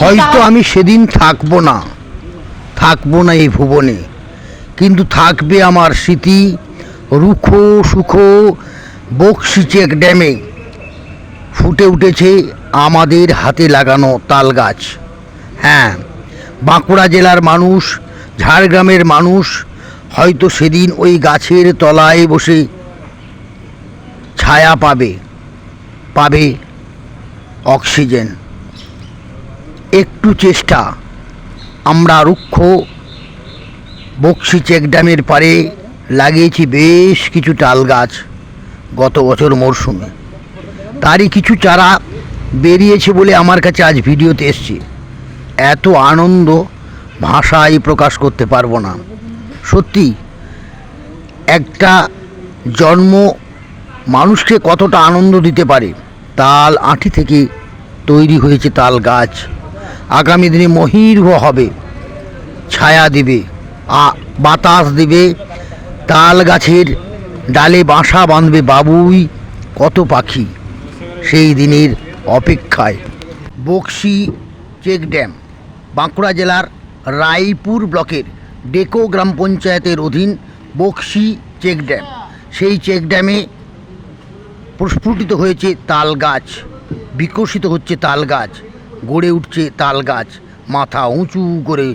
হয়তো আমি সেদিন থাকব না থাকব না এই ভুবনে, কিন্তু থাকবে আমার স্মৃতি রুখো সুখো বক্সি চেক ড্যামে, ফুটে উঠেছে আমাদের হাতে লাগানো তাল গাছ হ্যাঁ বাঁকুড়া জেলার মানুষ, ঝাড়গ্রামের মানুষ হয়তো সেদিন ওই গাছের তলায় বসে ছায়া পাবে পাবে অক্সিজেন। একটু চেষ্টা। আমরা রুক্ষ বক্সি চেক ড্যামের পারে লাগিয়েছি বেশ কিছু তাল গাছ গত বছর মরশুমে। তারই কিছু চারা বেরিয়েছে বলে আমার কাছে আজ ভিডিওতে এসছে। এত আনন্দ ভাষায় প্রকাশ করতে পারব না। সত্যি, একটা জন্ম মানুষকে কতটা আনন্দ দিতে পারে, তাল আঁটি থেকে তৈরি হয়েছে তাল গাছ। আগামী দিনে মহির্ভ হবে। ছায়া দিবে বাতাস দিবে তাল গাছের ডালে বাসা বাঁধবে বাবুই, কত পাখি সেই দিনের অপেক্ষায়। বক্সি চেক ড্যাম, বাঁকুড়া জেলার রায়পুর ব্লকের ডেকো গ্রাম পঞ্চায়েতের অধীন বক্সি চেক ড্যাম। সেই চেক ড্যামে প্রস্ফুটিত হয়েছে তাল গাছ, বিকশিত হচ্ছে তাল গাছ। গড়ে উঠছে তাল গাছ। মাথা উঁচু করে